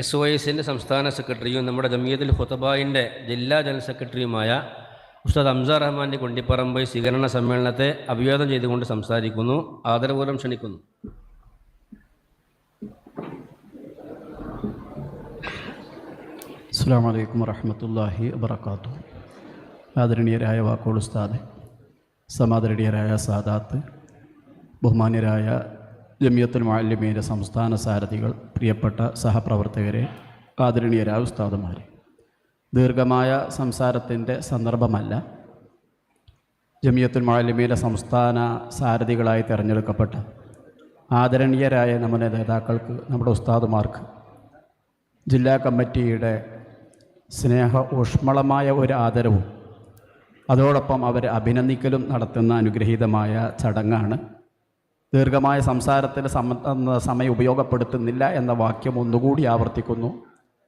S O എസിന്റെ സംസ്ഥാന സെക്രട്ടറിയും നമ്മുടെ ജമിയത്തുൽ ഹുത്തബായിന്റെ ജില്ലാ ജനറൽ സെക്രട്ടറിയുമായ ഉസ്താദ് അംസാർ റഹ്മാന്റെ കൊണ്ടിപ്പറമ്പ് സ്വീകരണ സമ്മേളനത്തെ അഭിവാദം ചെയ്തുകൊണ്ട് സംസാരിക്കുന്നു. ആദരപൂർവം ക്ഷണിക്കുന്നു. അസ്സാം വലൈക്കും വറഹമത്തല്ലാഹി വബർക്കാത്തു ആദരണീയരായ വാക്കോൾ ഉസ്താദ് സമാദരണീയരായ സാദാത്ത് ബഹുമാന്യരായ ജമിയത്തുൽ മാലിമീന്റെ സംസ്ഥാന സാരഥികൾ പ്രിയപ്പെട്ട സഹപ്രവർത്തകരെ ആദരണീയരായ ഉസ്താദുമാർ ദീർഘമായ സംസാരത്തിന്റെ സന്ദർഭമല്ല. ജമിയത്തുൽ മാലിമീന്റെ സംസ്ഥാന സാരഥികളായി തിരഞ്ഞെടുക്കപ്പെട്ട ആദരണീയരായ നമ്മുടെ നേതാക്കൾക്ക് നമ്മുടെ ഉസ്താദുമാർക്ക് ജില്ലാ കമ്മിറ്റിയുടെ സ്നേഹ ഊഷ്മളമായ ഒരു ആദരവും അതോടൊപ്പം അവർ അഭിനന്ദിക്കലും നടത്തുന്ന അനുഗ്രഹീതമായ ചടങ്ങാണ് ദീർഘമായ സംസാരത്തിന് സമ സമയം ഉപയോഗപ്പെടുത്തുന്നില്ല എന്ന വാക്യം ഒന്നുകൂടി ആവർത്തിക്കുന്നു.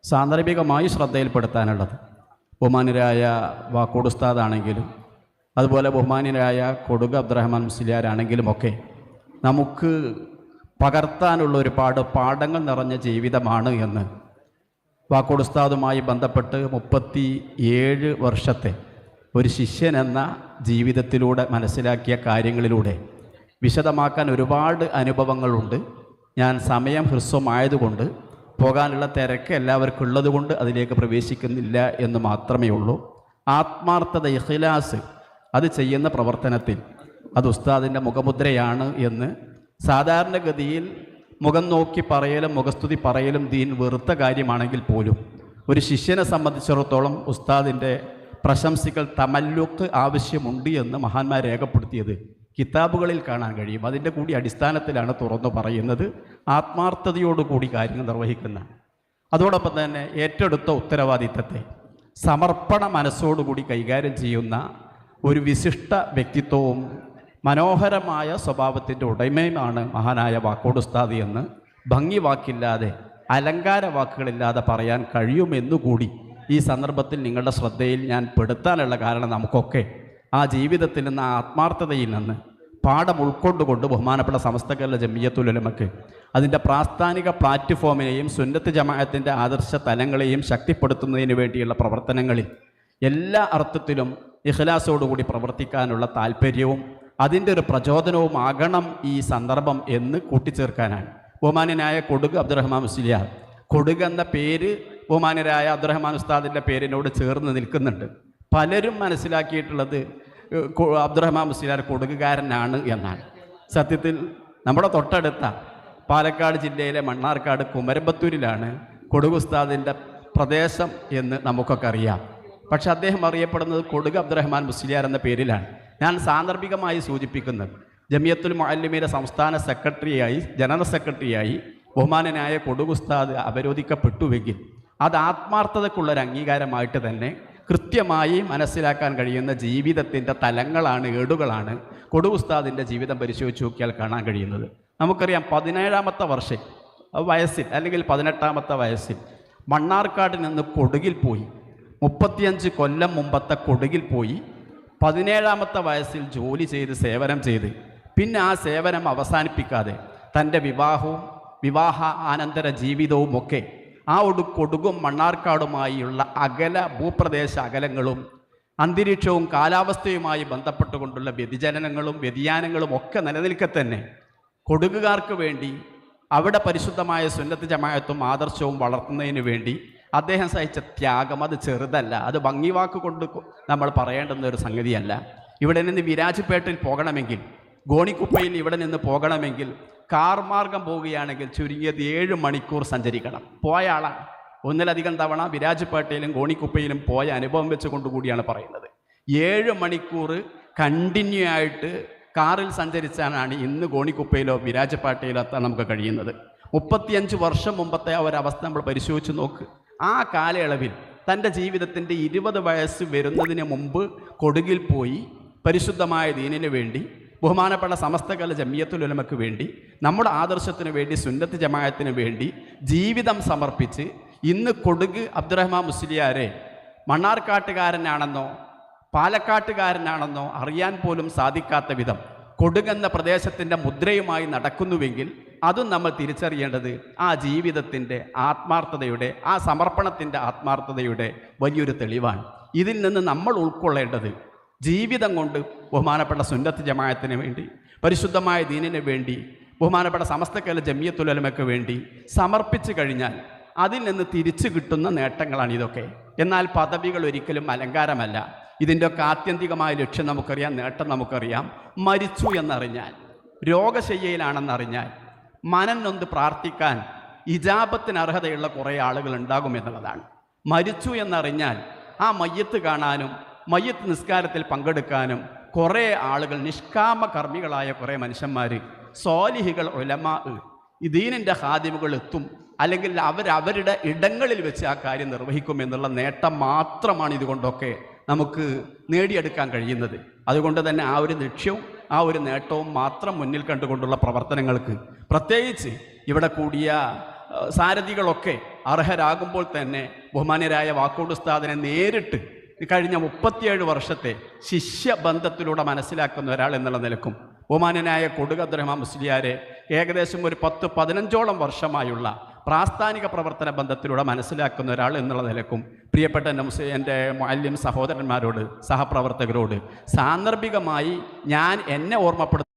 സാന്ദർഭികമായി ശ്രദ്ധയിൽപ്പെടുത്താനുള്ളത്. ബഹുമാനരായ വാക്കോട് ഉസ്താദാണെങ്കിലും അതുപോലെ ബഹുമാനരായ കൊടുക അബ്ദുറഹ്മാൻ മുസ്ലിയാരാണെങ്കിലും ഒക്കെ നമുക്ക് പകർത്താനുള്ള ഒരുപാട് പാഠങ്ങൾ നിറഞ്ഞ ജീവിതമാണ് എന്ന് വാക്കോട് ഉസ്താദുമായി ബന്ധപ്പെട്ട് മുപ്പത്തി ഏഴ് വർഷത്തെ ഒരു ശിഷ്യൻ എന്ന ജീവിതത്തിലൂടെ മനസ്സിലാക്കിയ കാര്യങ്ങളിലൂടെ വിശദമാക്കാൻ ഒരുപാട് അനുഭവങ്ങളുണ്ട്. ഞാൻ സമയം ഹ്രസ്വമായതുകൊണ്ട് പോകാനുള്ള തിരക്ക് എല്ലാവർക്കും ഉള്ളതുകൊണ്ട് അതിലേക്ക് പ്രവേശിക്കുന്നില്ല എന്ന് മാത്രമേ ഉള്ളൂ. ആത്മാർത്ഥത ഇഖിലാസ് അത് ചെയ്യുന്ന പ്രവർത്തനത്തിൽ അത് ഉസ്താദിന്റെ മുഖമുദ്രയാണ് എന്ന് സാധാരണഗതിയിൽ മുഖം നോക്കി പറയലും മുഖസ്തുതി പറയലും ദീൻ വെറുത്ത കാര്യമാണെങ്കിൽ പോലും ഒരു ശിഷ്യനെ സംബന്ധിച്ചിടത്തോളം ഉസ്താദിന്റെ പ്രശംസികൾ തമല്ലുക്ക് ആവശ്യമുണ്ട് എന്ന് മഹാന്മാർ രേഖപ്പെടുത്തിയത്. കിതാബുകളിൽ കാണാൻ കഴിയും. അതിന്റെ കൂടി അടിസ്ഥാനത്തിലാണ് തുറന്നു പറയുന്നത്. ആത്മാർത്ഥതയോടുകൂടി കാര്യങ്ങൾ നിർവഹിക്കുന്ന. അതോടൊപ്പം തന്നെ ഏറ്റെടുത്ത ഉത്തരവാദിത്തത്തെ സമർപ്പണ മനസ്സോടുകൂടി കൈകാര്യം ചെയ്യുന്ന ഒരു വിശിഷ്ട വ്യക്തിത്വവും മനോഹരമായ സ്വഭാവത്തിന്റെ ഉടമയുമാണ് മഹാനായ വാക്കോടുസ്താദി എന്ന് ഭംഗി വാക്കില്ലാതെ അലങ്കാര വാക്കുകളില്ലാതെ പറയാൻ കഴിയുമെന്നുകൂടി ഈ സന്ദർഭത്തിൽ നിങ്ങളുടെ ശ്രദ്ധയിൽ ഞാൻ പെടുത്താനുള്ള കാരണം നമുക്കൊക്കെ ആ ജീവിതത്തിൽ നിന്ന് ആ ആത്മാർത്ഥതയിൽ നിന്ന് പാഠം ഉൾക്കൊണ്ടുകൊണ്ട് ബഹുമാനപ്പെട്ട സമസ്ത കേരള ജമിയത്തുലമക്ക് അതിന്റെ പ്രാസ്ഥാനിക പ്ലാറ്റ്ഫോമിനെയും സുന്നത്ത് ജമാഅത്തിന്റെ ആദർശ തലങ്ങളെയും ശക്തിപ്പെടുത്തുന്നതിന് വേണ്ടിയുള്ള പ്രവർത്തനങ്ങളിൽ എല്ലാ അർത്ഥത്തിലും ഇഖ്ലാസോടുകൂടി പ്രവർത്തിക്കാനുള്ള താല്പര്യവും അതിന്റെ ഒരു പ്രചോദനവും ആകണം ഈ സന്ദർഭം എന്ന് കൂട്ടിച്ചേർക്കാനാണ്. ബഹുമാനനായ കൊടുക് അബ്ദുറഹ്മാൻ മുസ്ലിയാർ കൊടുക് എന്ന പേര് ബഹുമാനരായ അബ്ദുറഹ്മാൻ ഉസ്താദിന്റെ പേരിനോട് ചേർന്ന് നിൽക്കുന്നുണ്ട്. പലരും മനസ്സിലാക്കിയിട്ടുള്ളത് അബ്ദുറഹ്മാൻ മുസ്ലിയാർ കൊടുക്കുകാരനാണ് എന്നാണ്. സത്യത്തിൽ നമ്മുടെ തൊട്ടടുത്ത പാലക്കാട് ജില്ലയിലെ മണ്ണാർക്കാട് കുമരമ്പത്തൂരിലാണ് കൊടുക് ഉസ്താദിന്റെ പ്രദേശം എന്ന് നമുക്കൊക്കെ അറിയാം. പക്ഷെ അദ്ദേഹം അറിയപ്പെടുന്നത് കൊടുക് അബ്ദുറഹ്മാൻ മുസ്ലിയാർ എന്ന പേരിലാണ്. ഞാൻ സാന്ദർഭികമായി സൂചിപ്പിക്കുന്നത് ജമിയത്തുൽ മുഅല്ലിമിയുടെ സംസ്ഥാന സെക്രട്ടറിയായി ജനറൽ സെക്രട്ടറിയായി ബഹുമാനനായ കൊടുകുസ്താദ് അവരോധിക്കപ്പെട്ടുവെങ്കിൽ അത് ആത്മാർത്ഥതക്കുള്ള ഒരു അംഗീകാരമായിട്ട് തന്നെ കൃത്യമായി മനസ്സിലാക്കാൻ കഴിയുന്ന ജീവിതത്തിന്റെ തലങ്ങളാണ് ഏടുകളാണ് കൊടുവുസ്താദിന്റെ ജീവിതം പരിശോധിച്ച് നോക്കിയാൽ കാണാൻ കഴിയുന്നത്. നമുക്കറിയാം പതിനേഴാമത്തെ വർഷം വയസ്സിൽ അല്ലെങ്കിൽ പതിനെട്ടാമത്തെ വയസ്സിൽ മണ്ണാർക്കാട് നിന്ന് കൊടുകിൽ പോയി. മുപ്പത്തിയഞ്ച് കൊല്ലം മുമ്പത്തെ കൊടുകിൽ പോയി. പതിനേഴാമത്തെ വയസ്സിൽ ജോലി ചെയ്ത് സേവനം ചെയ്ത്. പിന്നെ ആ സേവനം അവസാനിപ്പിക്കാതെ തന്റെ വിവാഹവും വിവാഹ ആനന്തര ജീവിതവും ഒക്കെ ആ ഒരു കൊടുകും മണ്ണാർക്കാടുമായുള്ള അകല ഭൂപ്രദേശ അകലങ്ങളും അന്തരീക്ഷവും കാലാവസ്ഥയുമായി ബന്ധപ്പെട്ടുകൊണ്ടുള്ള വ്യതിചലനങ്ങളും വ്യതിയാനങ്ങളും ഒക്കെ നിലനിൽക്കെ തന്നെ കൊടുകുകാർക്ക് വേണ്ടി അവിടെ പരിശുദ്ധമായ സുന്നത്ത് ജമായത്തും ആദർശവും വളർത്തുന്നതിന് വേണ്ടി അദ്ദേഹം സഹിച്ച ത്യാഗം അത് ചെറുതല്ല. അത് ഭംഗിവാക്ക് കൊണ്ട് നമ്മൾ പറയേണ്ടുന്ന ഒരു സംഗതിയല്ല. ഇവിടെ നിന്ന് വിരാജ്പേട്ടിൽ പോകണമെങ്കിൽ ഗോണിക്കുപ്പയിൽ ഇവിടെ നിന്ന് പോകണമെങ്കിൽ കാർ മാർഗം പോവുകയാണെങ്കിൽ ചുരുങ്ങിയത് ഏഴ് മണിക്കൂർ സഞ്ചരിക്കണം. പോയ ആളാണ് ഒന്നിലധികം തവണ വിരാജ്പേട്ടയിലും കോണിക്കുപ്പയിലും പോയ അനുഭവം വെച്ചുകൊണ്ടുകൂടിയാണ് പറയുന്നത്. ഏഴ് മണിക്കൂർ കണ്ടിന്യൂ ആയിട്ട് കാറിൽ സഞ്ചരിച്ചാണ് ഇന്ന് കോണിക്കുപ്പയിലോ വിരാജപ്പാട്ടയിലോ എത്താൻ നമുക്ക് കഴിയുന്നത്. മുപ്പത്തിയഞ്ച് വർഷം മുമ്പത്തെ ആ ഒരവസ്ഥ നമ്മൾ പരിശോധിച്ച് നോക്ക്. ആ കാലയളവിൽ തന്റെ ജീവിതത്തിന്റെ ഇരുപത് വയസ്സ് വരുന്നതിന് മുമ്പ് കൊടുകിൽ പോയി പരിശുദ്ധമായ ദീനിനു വേണ്ടി ബഹുമാനപ്പെട്ട സമസ്തകല ജമിയത്തുലമക്ക് വേണ്ടി നമ്മുടെ ആദർശത്തിന് വേണ്ടി സുന്നത്ത് ജമായത്തിന് വേണ്ടി ജീവിതം സമർപ്പിച്ച് ഇന്ന് കൊടുക് അബ്ദുറഹ്മാൻ മുസ്ലിയാരെ മണ്ണാർക്കാട്ടുകാരനാണെന്നോ പാലക്കാട്ടുകാരനാണെന്നോ അറിയാൻ പോലും സാധിക്കാത്ത വിധം കൊടുകെന്ന പ്രദേശത്തിന്റെ മുദ്രയുമായി നടക്കുന്നുവെങ്കിൽ അതും നമ്മൾ തിരിച്ചറിയേണ്ടത് ആ ജീവിതത്തിന്റെ ആത്മാർത്ഥതയുടെ ആ സമർപ്പണത്തിന്റെ ആത്മാർത്ഥതയുടെ വലിയൊരു തെളിവാണ്. ഇതിൽ നിന്ന് നമ്മൾ ഉൾക്കൊള്ളേണ്ടത് ജീവിതം കൊണ്ട് ബഹുമാനപ്പെട്ട സുന്നത്ത് ജമായത്തിന് വേണ്ടി പരിശുദ്ധമായ ദീനിന് വേണ്ടി ബഹുമാനപ്പെട്ട സമസ്തക്കല ജമിയത്തുലമയ്ക്ക് വേണ്ടി സമർപ്പിച്ചു കഴിഞ്ഞാൽ അതിൽ നിന്ന് തിരിച്ചു കിട്ടുന്ന നേട്ടങ്ങളാണ് ഇതൊക്കെ. എന്നാൽ പദവികൾ ഒരിക്കലും അലങ്കാരമല്ല. ഇതിന്റെ ഒക്കെ ആത്യന്തികമായ ലക്ഷ്യം നമുക്കറിയാം നേട്ടം നമുക്കറിയാം. മരിച്ചു എന്നറിഞ്ഞാൽ രോഗശയ്യയിലാണെന്നറിഞ്ഞാൽ മനനൊന്ന് പ്രാർത്ഥിക്കാൻ ഇജാപത്തിന് അർഹതയുള്ള കുറേ ആളുകൾ ഉണ്ടാകും എന്നുള്ളതാണ്. മരിച്ചു എന്നറിഞ്ഞാൽ ആ മയ്യത്ത് കാണാനും മയ്യത്ത് നിസ്കാരത്തിൽ പങ്കെടുക്കാനും കുറേ ആളുകൾ നിഷ്കാമ കർമ്മികളായ കുറേ മനുഷ്യന്മാർ സോലിഹികൾ ഒലമാ ദീനിന്റെ ഹാദിമുകൾ എത്തും. അല്ലെങ്കിൽ അവരവരുടെ ഇടങ്ങളിൽ വെച്ച് ആ കാര്യം നിർവഹിക്കും എന്നുള്ള നേട്ടം മാത്രമാണ് ഇതുകൊണ്ടൊക്കെ നമുക്ക് നേടിയെടുക്കാൻ കഴിയുന്നത്. അതുകൊണ്ട് തന്നെ ആ ഒരു ലക്ഷ്യവും ആ ഒരു നേട്ടവും മാത്രം മുന്നിൽ കണ്ടുകൊണ്ടുള്ള പ്രവർത്തനങ്ങൾക്ക് പ്രത്യേകിച്ച് ഇവിടെ കൂടിയ സാരഥികളൊക്കെ അർഹരാകുമ്പോൾ തന്നെ ബഹുമാന്യരായ വാക്കോട് ഉസ്താദിനെ നേരിട്ട് കഴിഞ്ഞ മുപ്പത്തിയേഴ് വർഷത്തെ ശിഷ്യബന്ധത്തിലൂടെ മനസ്സിലാക്കുന്ന ഒരാൾ എന്നുള്ള നിലക്കും ഒമാനനായ കൊടുകദ്രഹ്മ മുസ്ലിയാരെ ഏകദേശം ഒരു പത്ത് പതിനഞ്ചോളം വർഷമായുള്ള പ്രാസ്ഥാനിക പ്രവർത്തന ബന്ധത്തിലൂടെ മനസ്സിലാക്കുന്ന ഒരാൾ എന്നുള്ള നിലക്കും പ്രിയപ്പെട്ട എന്റെ മുസ്ലിം എന്റെ മാലിന്യം സഹോദരന്മാരോട് സഹപ്രവർത്തകരോട് സാന്ദർഭികമായി ഞാൻ എന്നെ ഓർമ്മപ്പെടുത്തുന്ന